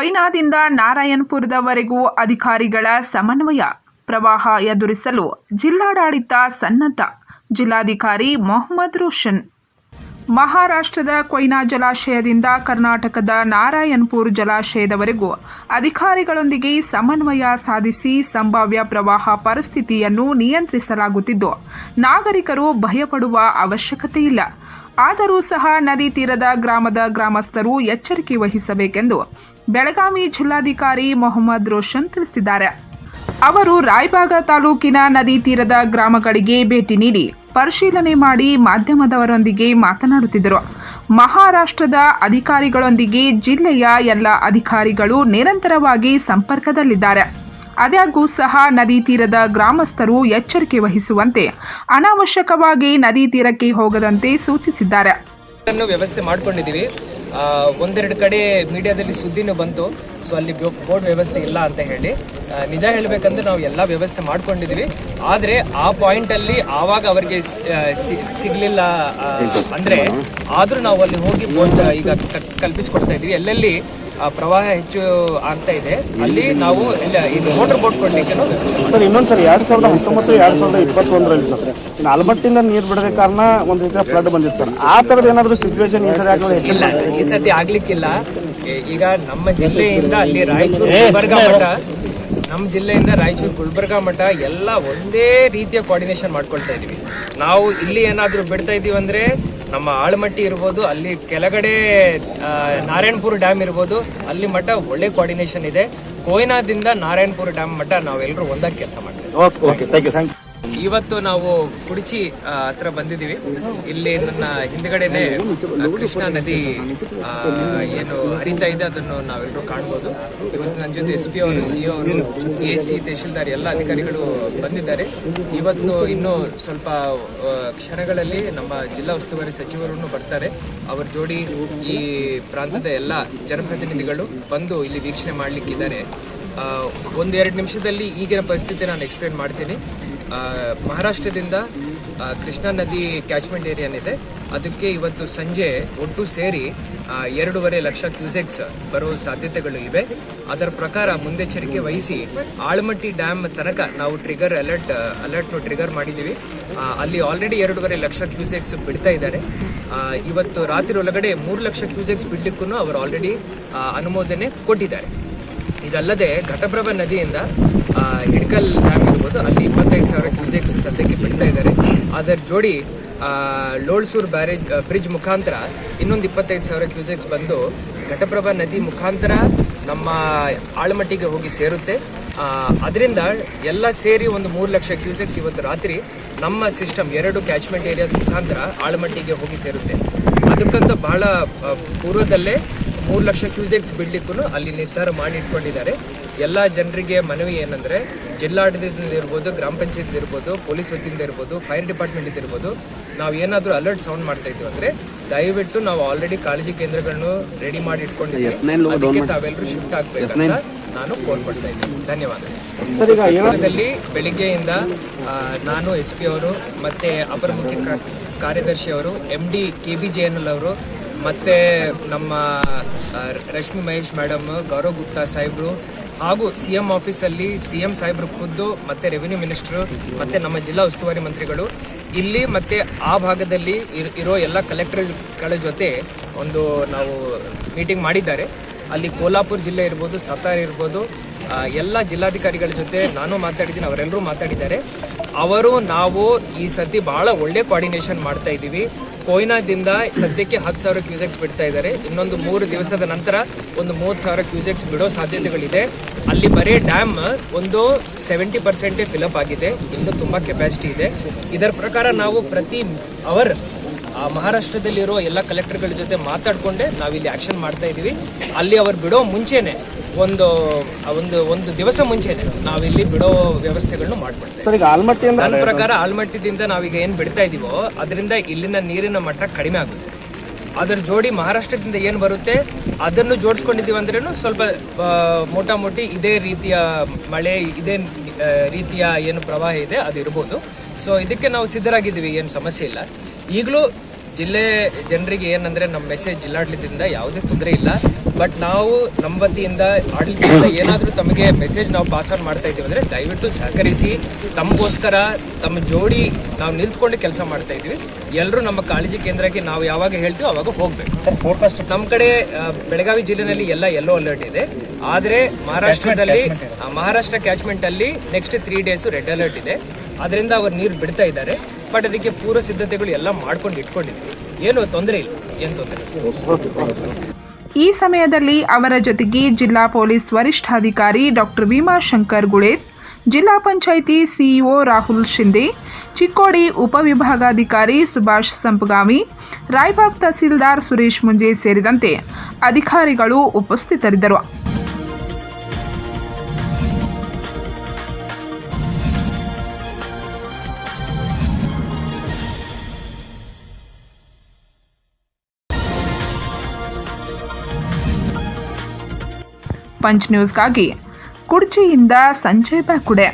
ಕೊಯ್ನಾದಿಂದ ನಾರಾಯಣಪುರದವರೆಗೂ ಅಧಿಕಾರಿಗಳ ಸಮನ್ವಯ. ಪ್ರವಾಹ ಎದುರಿಸಲು ಜಿಲ್ಲಾಡಳಿತ ಸನ್ನದ್ಧ. ಜಿಲ್ಲಾಧಿಕಾರಿ ಮೊಹಮ್ಮದ್ ರೋಷನ್. ಮಹಾರಾಷ್ಟ್ರದ ಕೊಯ್ನಾ ಜಲಾಶಯದಿಂದ ಕರ್ನಾಟಕದ ನಾರಾಯಣ್ಪುರ್ ಜಲಾಶಯದವರೆಗೂ ಅಧಿಕಾರಿಗಳೊಂದಿಗೆ ಸಮನ್ವಯ ಸಾಧಿಸಿ ಸಂಭಾವ್ಯ ಪ್ರವಾಹ ಪರಿಸ್ಥಿತಿಯನ್ನು ನಿಯಂತ್ರಿಸಲಾಗುತ್ತಿದ್ದು, ನಾಗರಿಕರು ಭಯಪಡುವ ಅವಶ್ಯಕತೆ ಇಲ್ಲ. ಆದರೂ ಸಹ ನದಿ ತೀರದ ಗ್ರಾಮದ ಗ್ರಾಮಸ್ಥರು ಎಚ್ಚರಿಕೆ ವಹಿಸಬೇಕೆಂದು ಬೆಳಗಾವಿ ಜಿಲ್ಲಾಧಿಕಾರಿ ಮೊಹಮ್ಮದ್ ರೋಷನ್ ತಿಳಿಸಿದ್ದಾರೆ. ಅವರು ರಾಯಭಾಗ ತಾಲೂಕಿನ ನದಿ ತೀರದ ಗ್ರಾಮಗಳಿಗೆ ಭೇಟಿ ನೀಡಿ ಪರಿಶೀಲನೆ ಮಾಡಿ ಮಾಧ್ಯಮದವರೊಂದಿಗೆ ಮಾತನಾಡುತ್ತಿದ್ದರು. ಮಹಾರಾಷ್ಟ್ರದ ಅಧಿಕಾರಿಗಳೊಂದಿಗೆ ಜಿಲ್ಲೆಯ ಎಲ್ಲ ಅಧಿಕಾರಿಗಳು ನಿರಂತರವಾಗಿ ಸಂಪರ್ಕದಲ್ಲಿದ್ದಾರೆ. ಆದಾಗ್ಯೂ ಸಹ ನದಿ ತೀರದ ಗ್ರಾಮಸ್ಥರು ಎಚ್ಚರಿಕೆ ವಹಿಸುವಂತೆ ಅನಾವಶ್ಯಕವಾಗಿ ನದಿ ತೀರಕ್ಕೆ ಹೋಗದಂತೆ ಸೂಚಿಸಿದ್ದಾರೆ. ವ್ಯವಸ್ಥೆ ಮಾಡ್ಕೊಂಡಿದ್ದೀವಿ. ಒಂದೆರಡು ಕಡೆ ಮೀಡಿಯಾದಲ್ಲಿ ಸುದ್ದಿನೂ ಬಂತು. ಸೊ ಅಲ್ಲಿ ಬೋರ್ಡ್ ವ್ಯವಸ್ಥೆ ಇಲ್ಲ ಅಂತ ಹೇಳಿ. ನಿಜ ಹೇಳಬೇಕಂದ್ರೆ ನಾವು ಎಲ್ಲ ವ್ಯವಸ್ಥೆ ಮಾಡ್ಕೊಂಡಿದ್ವಿ ಆದರೆ ಆ ಪಾಯಿಂಟಲ್ಲಿ ಆವಾಗ ಅವರಿಗೆ ಸಿಗಲಿಲ್ಲ ಅಂದರೆ ಆದರೂ ನಾವು ಅಲ್ಲಿ ಹೋಗಿ ಈಗ ಕಲ್ಪಿಸ್ಕೊಡ್ತಾ ಇದ್ವಿ ಎಲ್ಲೆಲ್ಲಿ ಪ್ರವಾಹ ಹೆಚ್ಚು ಆಗ್ತಾ ಇದೆ. ಅಲ್ಲಿ ನಾವು ಇದು ಮೋಟರ್ ಬೋಟ್ ಕೊಡ್ಲಿಕ್ಕೆ ಸರ್ ಇನ್ನೊಂದು ಸರ್ ಎರಡು ಸಾವಿರದ ಹತ್ತೊಂಬತ್ತು ಎರಡು ಸಾವಿರದ ಇಪ್ಪತ್ತೊಂದರಲ್ಲಿ ಸರ್. ಇನ್ನು ಆಲ್ಮಟ್ಟಿಂದ ನೀರು ಬಿಡದ ಕಾರಣ ಒಂದು ರೀತಿಯ ಫ್ಲಡ್ ಬಂದಿತ್ತು ಸರ್. ಆ ಥರದ್ದು ಏನಾದರೂ ಸಿಚುವೇಶನ್ ಈ ಸರಿ ಆಗಲಿ ಇಲ್ಲ ಈ ಸತಿ ಆಗ್ಲಿಕ್ಕಿಲ್ಲ. ಈಗ ನಮ್ಮ ಜಿಲ್ಲೆಯಿಂದ ಅಲ್ಲಿ ರಾಯಚೂರು ಗುಲ್ಬರ್ಗ ಮಠ ನಮ್ಮ ಜಿಲ್ಲೆಯಿಂದ ರಾಯಚೂರು ಗುಲ್ಬರ್ಗ ಮಠ ಎಲ್ಲ ಒಂದೇ ರೀತಿಯ ಕೋಆರ್ಡಿನೇಷನ್ ಮಾಡ್ಕೊಳ್ತಾ ಇದ್ದೀವಿ ನಾವು ಇಲ್ಲಿ ಏನಾದರೂ ಬಿಡ್ತಾ ಇದ್ದೀವಿ ಅಂದ್ರೆ ನಮ್ಮ ಆಳಮಟ್ಟಿ ಇರ್ಬೋದು, ಅಲ್ಲಿ ಕೆಳಗಡೆ ನಾರಾಯಣಪುರ ಡ್ಯಾಮ್ ಇರ್ಬೋದು, ಅಲ್ಲಿ ಮಟ್ಟ ಒಳ್ಳೆ ಕೋಆರ್ಡಿನೇಷನ್ ಇದೆ. ಕೊಯ್ನಾದಿಂದ ನಾರಾಯಣಪುರ ಡ್ಯಾಮ್ ಮಟ್ಟ ನಾವೆಲ್ಲರೂ ಒಂದಾಗಿ ಕೆಲಸ ಮಾಡ್ತೇವೆ. Okay okay thank you thank you ಇವತ್ತು ನಾವು ಕುಡಿಚಿ ಹತ್ರ ಬಂದಿದ್ದೀವಿ. ಇಲ್ಲಿ ನನ್ನ ಹಿಂದ್ಗಡೆನೆ ಕೃಷ್ಣಾ ನದಿ ಏನು ಹರಿತಾ ಇದೆ, ಅದನ್ನು ನಾವೆಲ್ಲರೂ ಕಾಣ್ಬೋದು. ಇವತ್ತು ನನ್ನ ಜೊತೆ ಎಸ್ ಪಿ ಅವರು ಸಿ ಅವರು ಎ ಸಿ ತಹಶೀಲ್ದಾರ್ ಎಲ್ಲ ಅಧಿಕಾರಿಗಳು ಬಂದಿದ್ದಾರೆ. ಇವತ್ತು ಇನ್ನೂ ಸ್ವಲ್ಪ ಕ್ಷಣಗಳಲ್ಲಿ ನಮ್ಮ ಜಿಲ್ಲಾ ಉಸ್ತುವಾರಿ ಸಚಿವರನ್ನು ಬರ್ತಾರೆ. ಅವರ ಜೋಡಿ ಈ ಪ್ರಾಂತದ ಎಲ್ಲ ಜನಪ್ರತಿನಿಧಿಗಳು ಬಂದು ಇಲ್ಲಿ ವೀಕ್ಷಣೆ ಮಾಡಲಿಕ್ಕಿದ್ದಾರೆ. ಒಂದೆರಡು ನಿಮಿಷದಲ್ಲಿ ಈಗಿನ ಪರಿಸ್ಥಿತಿ ನಾನು ಎಕ್ಸ್ಪ್ಲೇನ್ ಮಾಡ್ತೀನಿ. ಮಹಾರಾಷ್ಟ್ರದಿಂದ ಕೃಷ್ಣಾ ನದಿ ಕ್ಯಾಚ್ಮೆಂಟ್ ಏರಿಯಾ ಏನಿದೆ ಅದಕ್ಕೆ ಇವತ್ತು ಸಂಜೆ ಒಟ್ಟು ಸೇರಿ ಎರಡೂವರೆ ಲಕ್ಷ ಕ್ಯೂಸೆಕ್ಸ್ ಬರುವ ಸಾಧ್ಯತೆಗಳು ಇವೆ. ಅದರ ಪ್ರಕಾರ ಮುಂದೆಚ್ಚರಿಕೆ ವಹಿಸಿ ಆಳಮಟ್ಟಿ ಡ್ಯಾಮ್ ತನಕ ನಾವು ಟ್ರಿಗರ್ ಅಲರ್ಟ್ ಅಲರ್ಟ್ನು ಟ್ರಿಗರ್ ಮಾಡಿದ್ದೀವಿ. ಅಲ್ಲಿ ಆಲ್ರೆಡಿ ಎರಡೂವರೆ ಲಕ್ಷ ಕ್ಯೂಸೆಕ್ಸ್ ಬಿಡ್ತಾ ಇದ್ದಾರೆ. ಇವತ್ತು ರಾತ್ರಿ ಒಳಗಡೆ ಮೂರು ಲಕ್ಷ ಕ್ಯೂಸೆಕ್ಸ್ ಬಿಡ್ಲಿಕ್ಕೂ ಅವರು ಆಲ್ರೆಡಿ ಅನುಮೋದನೆ ಕೊಟ್ಟಿದ್ದಾರೆ. ಇದಲ್ಲದೆ ಘಟಪ್ರಭಾ ನದಿಯಿಂದ ಹಿಡ್ಕಲ್ ಡ್ಯಾಮ್ ಇರ್ಬೋದು, ಅಲ್ಲಿ ಇಪ್ಪತ್ತೈದು ಸಾವಿರ ಕ್ಯೂಸೆಕ್ಸ್ ಸದ್ಯಕ್ಕೆ ಬಿಡ್ತಾ ಇದ್ದಾರೆ. ಅದರ ಜೋಡಿ ಲೋಳ್ಸೂರ್ ಬ್ಯಾರೇಜ್ ಬ್ರಿಡ್ಜ್ ಮುಖಾಂತರ ಇನ್ನೊಂದು ಇಪ್ಪತ್ತೈದು ಸಾವಿರ ಕ್ಯೂಸೆಕ್ಸ್ ಬಂದು ಘಟಪ್ರಭಾ ನದಿ ಮುಖಾಂತರ ನಮ್ಮ ಆಳಮಟ್ಟಿಗೆ ಹೋಗಿ ಸೇರುತ್ತೆ. ಅದರಿಂದ ಎಲ್ಲ ಸೇರಿ ಒಂದು ಮೂರು ಲಕ್ಷ ಕ್ಯೂಸೆಕ್ಸ್ ಇವತ್ತು ರಾತ್ರಿ ನಮ್ಮ ಸಿಸ್ಟಮ್ ಎರಡು ಕ್ಯಾಚ್ಮೆಂಟ್ ಏರಿಯಾಸ್ ಮುಖಾಂತರ ಆಳಮಟ್ಟಿಗೆ ಹೋಗಿ ಸೇರುತ್ತೆ. ಅದಕ್ಕಂತ ಬಹಳ ಪೂರ್ವದಲ್ಲೇ ಮೂರು ಲಕ್ಷ ಕ್ಯೂಸೆಕ್ಸ್ ಬಿಡ್ಲಿಕ್ಕೂ ಅಲ್ಲಿ ನಿರ್ಧಾರ ಮಾಡಿ ಇಟ್ಕೊಂಡಿದ್ದಾರೆ. ಎಲ್ಲ ಜನರಿಗೆ ಮನವಿ ಏನಂದರೆ ಜಿಲ್ಲಾಡಳಿತದಿಂದ ಇರ್ಬೋದು ಗ್ರಾಮ ಪಂಚಾಯತ್ ಇರ್ಬೋದು ಪೊಲೀಸ್ ವತಿಯಿಂದ ಇರ್ಬೋದು ಫೈರ್ ಡಿಪಾರ್ಟ್ಮೆಂಟ್ ಇರ್ಬೋದು ನಾವು ಏನಾದರೂ ಅಲರ್ಟ್ ಸೌಂಡ್ ಮಾಡ್ತಾ ಇದ್ದೀವಿ ಅಂದರೆ ದಯವಿಟ್ಟು ನಾವು ಆಲ್ರೆಡಿ ಕಾಳಜಿ ಕೇಂದ್ರಗಳನ್ನು ರೆಡಿ ಮಾಡಿ ಇಟ್ಕೊಂಡಿದ್ದೀವಿ. ಅದಕ್ಕೆ ತಾವೆಲ್ಲರೂ ಶಿಫ್ಟ್ ಅಂತ ನಾನು ಕೋರ್ಪಡ್ತಾ ಇದ್ದೀನಿ. ಧನ್ಯವಾದ. ಸರ್ ಈಗ ಏನೋ ಬೆಳಿಗ್ಗೆಯಿಂದ ನಾನು ಎಸ್ ಪಿ ಅವರು ಮತ್ತು ಅಪರ ಮುಖ್ಯ ಕಾರ್ಯದರ್ಶಿ ಅವರು M D K B J N L ಅವರು ಮತ್ತೆ ನಮ್ಮ ರಶ್ಮಿ ಮಹೇಶ್ ಮೇಡಮ್ ಗೌರವ್ ಗುಪ್ತಾ ಸಾಹೇಬ್ರು ಹಾಗೂ ಸಿ ಎಂ ಆಫೀಸಲ್ಲಿ ಸಿ ಎಂ ಸಾಹೇಬ್ರು ಖುದ್ದು, ಮತ್ತು ರೆವಿನ್ಯೂ ಮಿನಿಸ್ಟ್ರು ಮತ್ತು ನಮ್ಮ ಜಿಲ್ಲಾ ಉಸ್ತುವಾರಿ ಮಂತ್ರಿಗಳು. ಇಲ್ಲಿ ಮತ್ತು ಆ ಭಾಗದಲ್ಲಿ ಇರ್- ಎಲ್ಲ ಕಲೆಕ್ಟರ್ಗಳ ಜೊತೆ ಒಂದು ನಾವು ಮೀಟಿಂಗ್ ಮಾಡಿದ್ದಾರೆ. ಅಲ್ಲಿ ಕೋಲ್ಹಾಪುರ ಜಿಲ್ಲೆ ಇರ್ಬೋದು ಸತಾರ ಇರ್ಬೋದು ಎಲ್ಲ ಜಿಲ್ಲಾಧಿಕಾರಿಗಳ ಜೊತೆ ನಾನು ಮಾತಾಡಿದ್ದೀನಿ, ಅವರೆಲ್ಲರೂ ಮಾತಾಡಿದ್ದಾರೆ. ಅವರು, ನಾವು ಈ ಸತಿ ಬಹಳ ಒಳ್ಳೆ ಕೋಆರ್ಡಿನೇಷನ್ ಮಾಡ್ತಾ ಇದ್ದೀವಿ. ಕೊಯ್ನಾದಿಂದ ಸದ್ಯಕ್ಕೆ ಹತ್ತು ಸಾವಿರ ಕ್ಯೂಸೆಕ್ಸ್ ಬಿಡ್ತಾ ಇದ್ದಾರೆ. ಇನ್ನೊಂದು ಮೂರು ದಿವಸದ ನಂತರ ಒಂದು ಮೂವತ್ತು ಸಾವಿರ ಕ್ಯೂಸೆಕ್ಸ್ ಬಿಡೋ ಸಾಧ್ಯತೆಗಳಿದೆ. ಅಲ್ಲಿ ಬರೀ ಡ್ಯಾಮ್ ಒಂದು ಸೆವೆಂಟಿ ಪರ್ಸೆಂಟೇ ಫಿಲಪ್ ಆಗಿದೆ. ಇನ್ನು ತುಂಬ ಕೆಪಾಸಿಟಿ ಇದೆ. ಇದರ ಪ್ರಕಾರ ನಾವು ಪ್ರತಿ ಅವರ್ ಮಹಾರಾಷ್ಟ್ರದಲ್ಲಿರೋ ಎಲ್ಲ ಕಲೆಕ್ಟರ್ಗಳ ಜೊತೆ ಮಾತಾಡ್ಕೊಂಡೆ ನಾವಿಲ್ಲಿ ಆಕ್ಷನ್ ಮಾಡ್ತಾ ಇದ್ದೀವಿ. ಅಲ್ಲಿ ಅವ್ರು ಬಿಡೋ ಮುಂಚೆನೆ ಒಂದು ಒಂದು ಒಂದು ದಿವಸ ಮುಂಚೆನೆ ನಾವಿಲ್ಲಿ ಬಿಡೋ ವ್ಯವಸ್ಥೆಗಳನ್ನು ಮಾಡ್ಬಿಡ್ತೇವೆ ನನ್ನ ಪ್ರಕಾರ ಆಲ್ಮಟ್ಟಿದಿಂದ ನಾವೀಗ ಏನು ಬಿಡ್ತಾ ಇದ್ದೀವೋ ಅದರಿಂದ ಇಲ್ಲಿನ ನೀರಿನ ಮಟ್ಟ ಕಡಿಮೆ ಆಗುತ್ತೆ. ಅದರ ಜೋಡಿ ಮಹಾರಾಷ್ಟ್ರದಿಂದ ಏನು ಬರುತ್ತೆ ಅದನ್ನು ಜೋಡಿಸ್ಕೊಂಡಿದ್ದೀವಿ ಅಂದ್ರೂ ಸ್ವಲ್ಪ ಆ, ಮೋಟಾ ಮೋಟಿ ಇದೇ ರೀತಿಯ ಮಳೆ ಇದೇ ರೀತಿಯ ಏನು ಪ್ರವಾಹ ಇದೆ ಅದು ಇರ್ಬೋದು. ಸೊ ಇದಕ್ಕೆ ನಾವು ಸಿದ್ಧರಾಗಿದ್ದೀವಿ ಏನು ಸಮಸ್ಯೆ ಇಲ್ಲ. ಈಗಲೂ ಜಿಲ್ಲೆ ಜನರಿಗೆ ಏನಂದ್ರೆ ನಮ್ಮ ಮೆಸೇಜ್ ಜಿಲ್ಲಾಡಳಿತದಿಂದ ಯಾವುದೇ ತೊಂದರೆ ಇಲ್ಲ. ಬಟ್ ನಾವು ನಮ್ಮ ವತಿಯಿಂದ ಆಡಳಿತದಿಂದ ಏನಾದರೂ ತಮಗೆ ಮೆಸೇಜ್ ನಾವು ಪಾಸ್ ಆನ್ ಮಾಡ್ತಾ ಇದ್ದೀವಿ ಅಂದರೆ ದಯವಿಟ್ಟು ಸಹಕರಿಸಿ. ತಮಗೋಸ್ಕರ ತಮ್ಮ ಜೋಡಿ ನಾವು ನಿಂತ್ಕೊಂಡು ಕೆಲಸ ಮಾಡ್ತಾ ಇದ್ದೀವಿ. ಎಲ್ಲರೂ ನಮ್ಮ ಕಾಳಜಿ ಕೇಂದ್ರಕ್ಕೆ ನಾವು ಯಾವಾಗ ಹೇಳ್ತೀವಿ ಅವಾಗ ಹೋಗ್ಬೇಕು. ಸರ್ ಫೋರ್ಕಾಸ್ಟ್ ನಮ್ಮ ಕಡೆ ಬೆಳಗಾವಿ ಜಿಲ್ಲೆಯಲ್ಲಿ ಎಲ್ಲ ಎಲ್ಲೋ ಅಲರ್ಟ್ ಇದೆ. ಆದರೆ ಮಹಾರಾಷ್ಟ್ರದಲ್ಲಿ Maharashtra ಕ್ಯಾಚ್ಮೆಂಟಲ್ಲಿ next three days red alert ಇದೆ. ಅದರಿಂದ ಅವರು ನೀರು ಬಿಡ್ತಾ ಇದ್ದಾರೆ. ಬಟ್ ಅದಕ್ಕೆ ಪೂರ್ವ ಸಿದ್ಧತೆಗಳು ಎಲ್ಲ ಮಾಡ್ಕೊಂಡು ಇಟ್ಕೊಂಡಿದ್ವಿ. ಏನು ತೊಂದರೆ ಇಲ್ಲ, ಏನು ತೊಂದರೆ ಈ ಸಮಯದಲ್ಲಿ ಅವರ ಜೊತೆಗೆ ಜಿಲ್ಲಾ ಪೊಲೀಸ್ ವರಿಷ್ಠಾಧಿಕಾರಿ ಡಾಕ್ಟರ್ ಭೀಮಾಶಂಕರ್ ಗುಳೇತ್, ಜಿಲ್ಲಾ ಪಂಚಾಯಿತಿ ಸಿಇಒ ರಾಹುಲ್ ಶಿಂದೆ ಚಿಕ್ಕೋಡಿ ಉಪವಿಭಾಗಾಧಿಕಾರಿ ಸುಭಾಷ್ ಸಂಪಗಾಮಿ, ರಾಯಬಾಗ್ ತಹಸೀಲ್ದಾರ್ ಸುರೇಶ್ ಮುಂಜೆ ಸೇರಿದಂತೆ ಅಧಿಕಾರಿಗಳು ಉಪಸ್ಥಿತರಿದ್ದರು. ಪಂಚ್ ನ್ಯೂಸ್ಗಾಗಿ ಕುಡ್ಚಿಯಿಂದ ಸಂಜಯ್ ಬ್ಯಾಕುಡೆ.